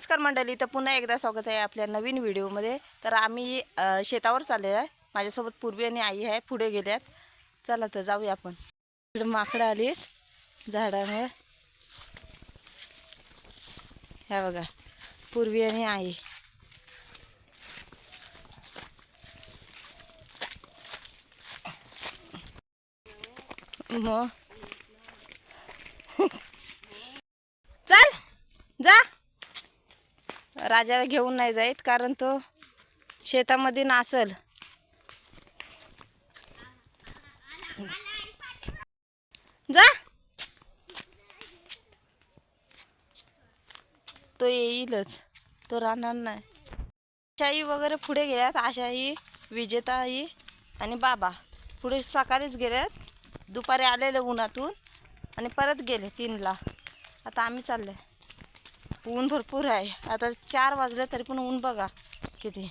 नमस्कार मंडळी तर पुन्हा एकदा स्वागत आहे आपल्या नवीन व्हिडिओमध्ये. तर आम्ही शेतावर चाललेलो आहे. माझ्यासोबत पूर्वी आणि आई आहे पुढे गेल्यात. चला तर जाऊया आपण. इकडे माकडं आली आहेत झाडामुळे. ह्या बघा पूर्वी आणि आई. मग चल जा. राजाला घेऊन नाही जाईत कारण तो शेतामध्ये नासल. जा. तो येईलच तो राहणार नाही. आशाई वगैरे पुढे गेल्यात आशाई विजेताई आणि बाबा. पुढे सकाळीच गेल्यात दुपारी आलेले उन्हातून आणि परत गेले तीनला. आता आम्ही चालले ऊन भरपूर आहे. आता चार वाजले तरी पण ऊन बघा किती.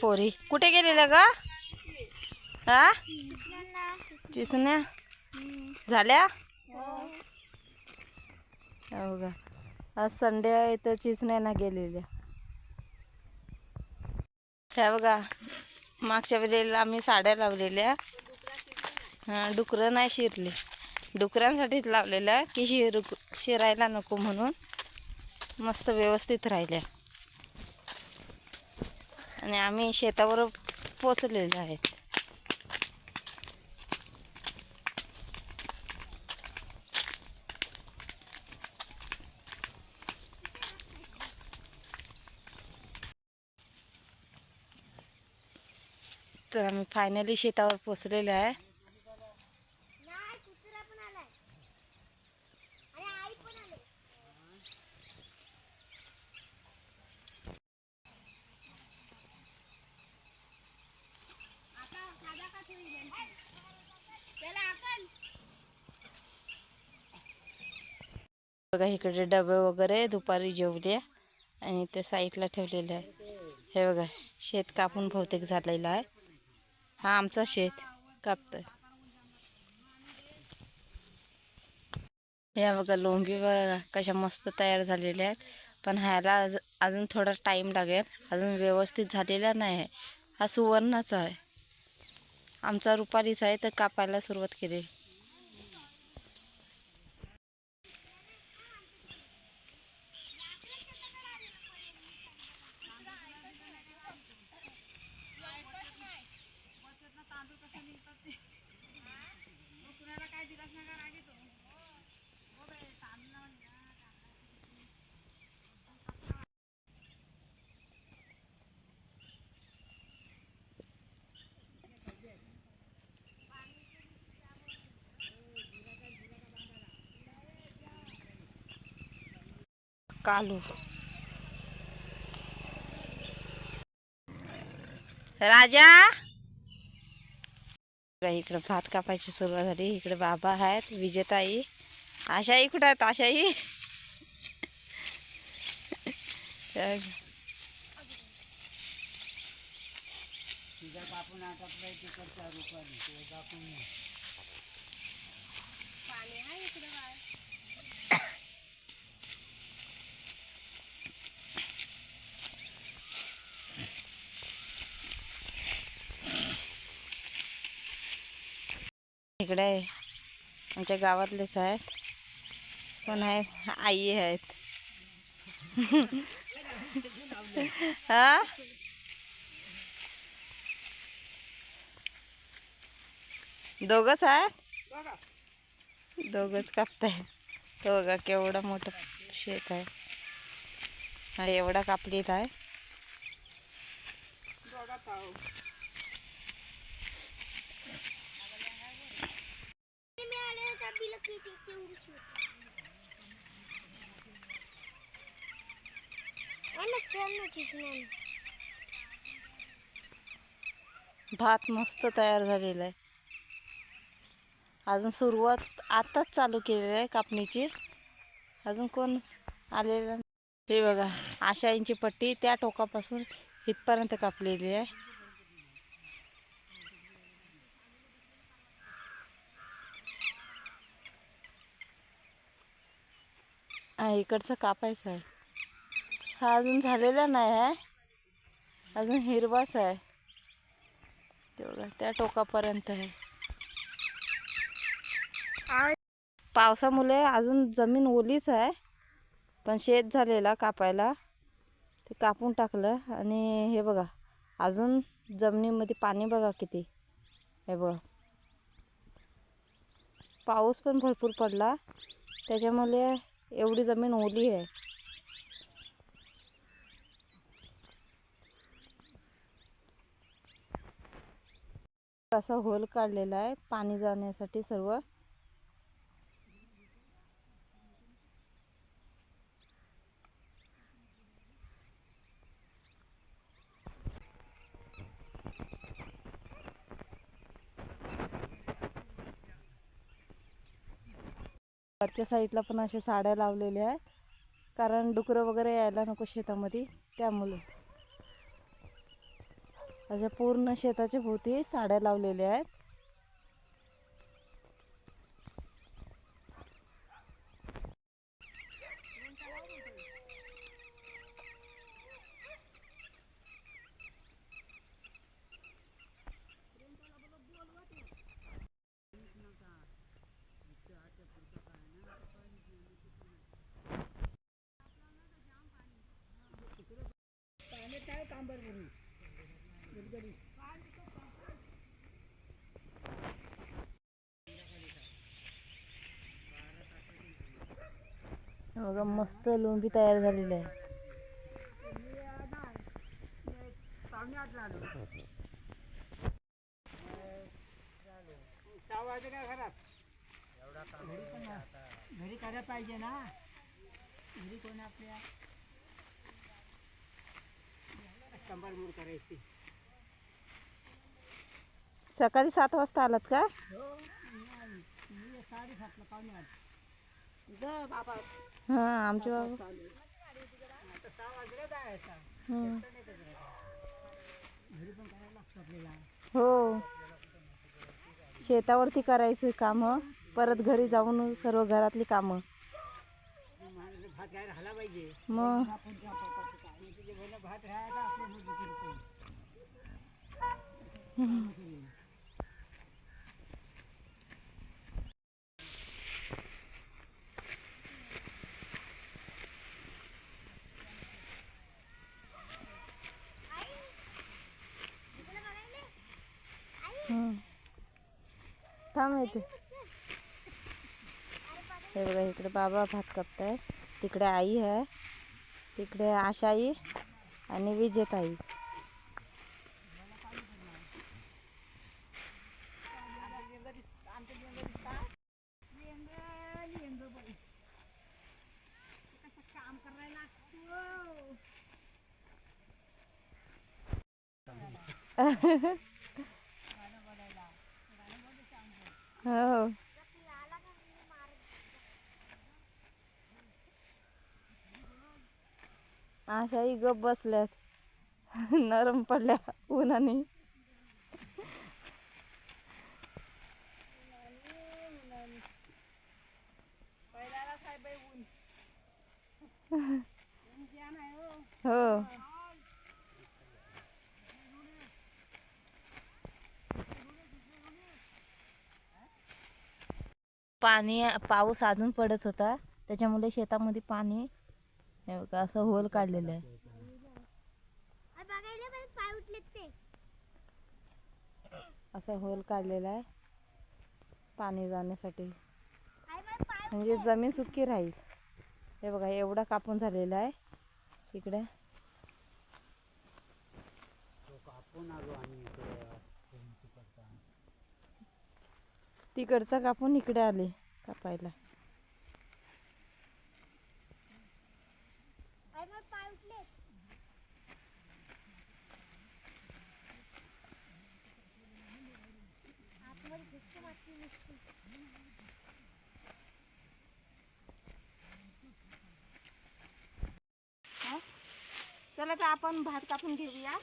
पोरी. कुठे गेलेल्या ग? हा? चिसण्या? झाल्या? हो. का आज संडे आहे तर चिसण्या ना गेलेल्या. ह्या बघा मागच्या वेळेला आम्ही साड्या लावलेल्या. हां डुकरं नाही शिरले. डुकरांसाठीच लावलेल्या की शिर शिरायला नको म्हणून मस्त व्यवस्थित राहिल्या. आणि आम्ही शेतावर पोचलेले आहेत. तर आम्ही फायनली शेतावर पोचलेलो आहे. बघा इकडे डबे वगैरे दुपारी जेवले आणि ते साईडला ठेवलेले आहे. हे बघा शेत कापून बहुतेक झालेलं आहे. हा आमचा शेत. कापतोय. या बघा लोंबी बघा कशा मस्त तयार झालेल्या आहेत. पण ह्याला अज- अजून थोडा टाईम लागेल. अजून व्यवस्थित झालेला नाही आहे. हा सुवर्णाचा आहे. आमचा रुपालीचा आहे तर कापायला सुरुवात केली. कालू. राजा? इकडं भात कापायची सुरुवात झाली. इकडे बाबा आहेत विजेताई. आशाई कुठं आहेत आशाई? इकडे आहे. आमच्या गावातलेच आहेत. पण आहे आई आहेत. हा? दोघच आहे दोघच कापताय. तो बघा केवढा मोठं शेत आहे. एवढा कापलेला आहे. भात मस्त तयार झालेला आहे. अजून सुरुवात आताच चालू केलेली आहे कापणीची. अजून कोण आलेलं नाही. हे बघा आशाईंची पट्टी त्या टोकापासून इथपर्यंत कापलेली आहे. हा इकडचं कापायचं आहे. हा अजून झालेला नाही आहे. अजून हिरवाच आहे. तेवढा त्या टोकापर्यंत आहे. पावसामुळे अजून जमीन ओलीच आहे पण शेत झालेला कापायला. ते कापून टाकलं आणि हे बघा अजून जमिनीमध्ये पाणी बघा किती. हे बघा. पाऊस पण भरपूर पडला. त्याच्यामुळे एवढी जमीन ओली आहे. असा होल काढलेला आहे. पाणी जाण्यासाठी सर्व मागच्या साईडला पण अशा साड्या लावलेल्या आहेत. कारण डुकरं वगैरे यायला नको शेतामध्ये त्यामुळे. अशा पूर्ण शेताच्या भोवती साड्या लावलेल्या आहेत. बघा मस्त लोंबी तयार झालेली आहे. घरी करायला पाहिजे ना. घरी कोण आपल्या? कंबर मूड करायची. सकाळी सात वाजता आलात का? हो साडेसातला ग बाबा. हां आमचे बाबा. आता सहा वाजले जायचा हं. घरी? पण करायला लागतं आपल्याला. हो. शेतावरती करायचं कामं परत घरी जाऊन सर्व घरातली कामं. माणूस भात घ्यायला हाला पाहिजे. मग? आपण त्या पप्पाचं काय नाही तुझे भलं भात राहायचा आपल्या मुली किरकोळ. हं. थांब येते हे बघा इकडे बाबा भात कापताय तिकडे आई आहे तिकडे आशाई आणि विजेताई. हो. अशाही गप बसल्यात. नरम पडल्या उन्हाने. हो. पाणी पाऊस अजून पडत होता. त्याच्यामुळे शेतामध्ये पाणी हे बघा असं होल काढलेलं आहे. बघायला पण पाय उठलेत ते असा होल काढलेला आहे पाणी जाण्यासाठी. म्हणजे जमीन सुकी राहील. हे बघा एवढा कापून झालेला आहे. इकडे. कापून आलो आम्ही इकडं. तिकडचा कापून इकडे आले कापायला. चला तर आपण भात कापून घेऊया.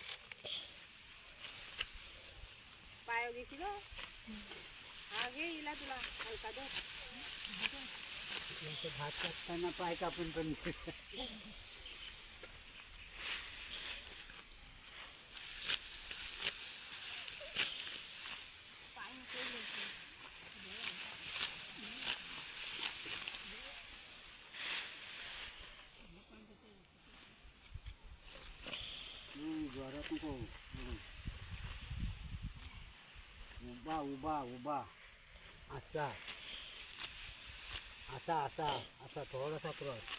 पाय घेशी ग हा घे इला तुला हलका धर भात कापताना पाय कापून पण नको उभा उभा उभा. असा. असा असा. असा थोडासा क्रॉस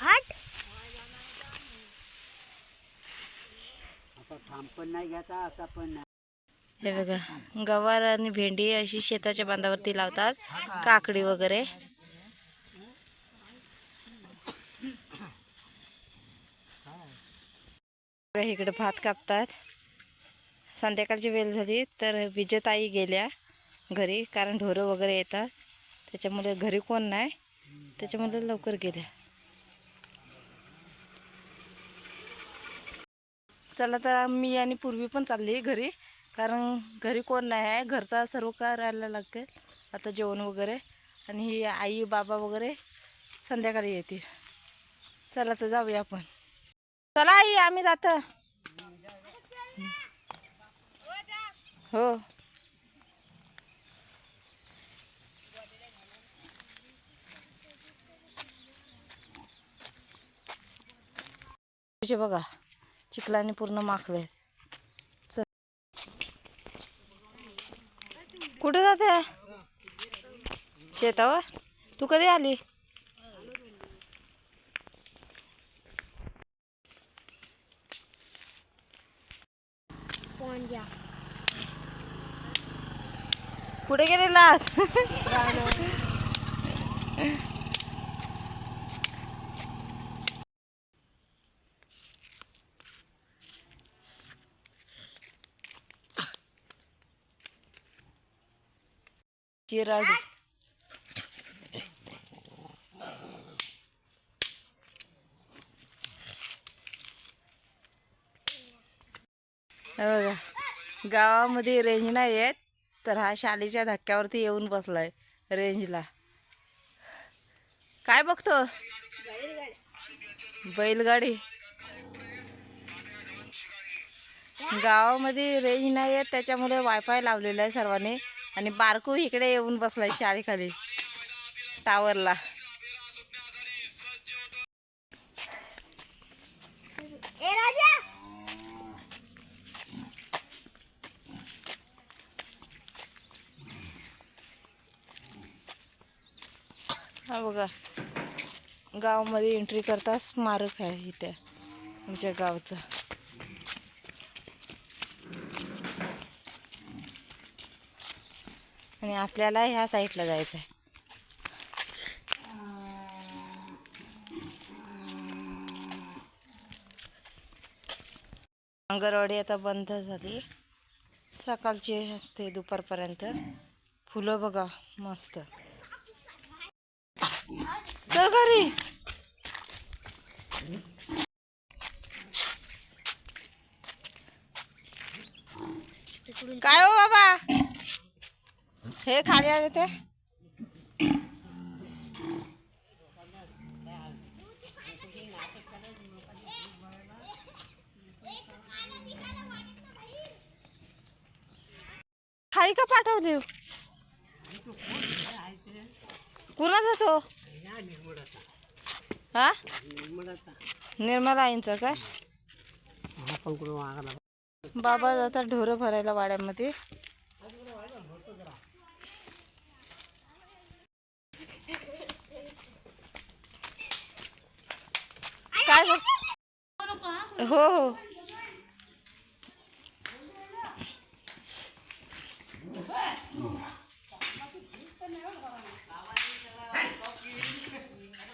हट. असा थांब पण नाही घ्यायचा असा पण नाही. हे बघा गवार आणि भेंडी अशी शेताच्या बांधावरती लावतात काकडी वगैरे. इकडे भात कापतात. संध्याकाळची वेळ झाली तर विजेताई गेल्या घरी कारण ढोरं वगैरे येतात. त्याच्यामुळे घरी कोण नाही. त्याच्यामुळे लवकर गेल्या. चला तर मी आणि पूर्वी पण चालली घरी कारण घरी कोण नाही आहे. घरचा सर्व करायला लागते आता जेवण वगैरे आणि ही आई बाबा वगैरे संध्याकाळी येतील. चला तर जाऊया आपण. चला आई आम्ही जात. हो. बघा चिखलाने पूर्ण माखले चल. कुठे जाते? शेतावर? तू कधी आली? कुठे चिराडू चिराडी गावामध्ये रेंज नाही येत तर हा शालीच्या धक्क्यावरती येऊन बसलाय रेंजला. काय बघतो? बैलगाडी. गावामध्ये रेंज नाही येत त्याच्यामुळे वायफाय लावलेला आहे सर्वांनी. आणि बारकू इकडे येऊन बसलाय शाळेखाली. टावरला ए राजा हा बघा गावामध्ये एंट्री करता स्मारक आहे इथे आमच्या गावचं. आणि आपल्याला ह्या साईडला जायचं आहे अंगणवाडी आता बंद झाली. सकाळची असते दुपारपर्यंत. फुलं बघा मस्त. चल घरी. काय हो बाबा? हे खाली आले ते. खाली का देऊ कुणाचा तो? हा? निर्मला आईंचा काय? बाबा जातात ढोरं भरायला वाड्यामध्ये. काय हो हो चल आ. दाखव. अरे मला जाऊन पण नाही ते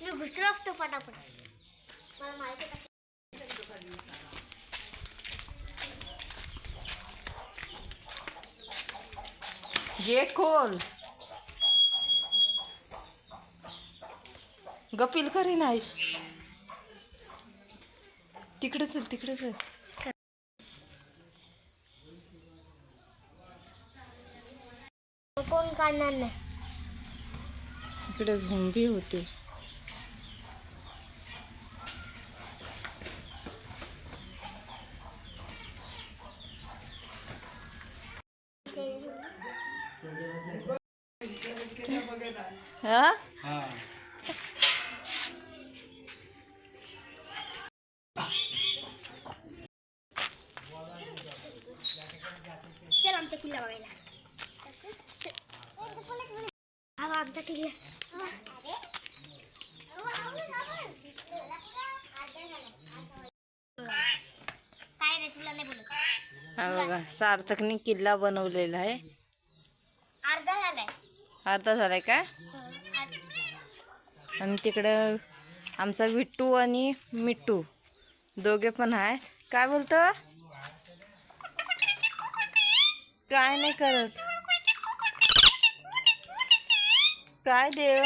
मी घुसलो असतो पटापट मला माहिती कसं गेट खोल. गपील करी नाही तिकडे चल तिकडे चल. कोण काढणार नाही? इकडे झोंबी होते हा चल आमचा किल्ला बघायला हा बघ आमचा किल्ला काय रे तुला नाही बोलत हा बघा सार्थकनी किल्ला बनवलेला आहे. अर्धा झालाय. अर्धा झालाय काय आणि तिकडं आमचा विट्टू आणि मिट्टू दोघे पण आहे काय बोलतो? काय नाही करत. काय देव?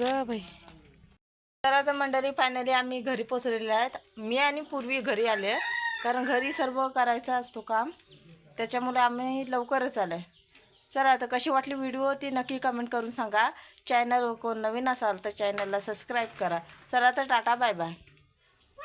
ग बाई. तर आता मंडळी फायनली आम्ही घरी पोचलेले आहेत. मी आणि पूर्वी घरी आले कारण घरी सर्व करायचं असतो काम. त्याच्यामुळे आम्ही लवकरच आलो आहे. चला आता कशी वाटली व्हिडिओ ती नक्की कमेंट करून सांगा. चॅनल कोण नवीन असाल तर चॅनलला सबस्क्राईब करा. चला तर टाटा बाय बाय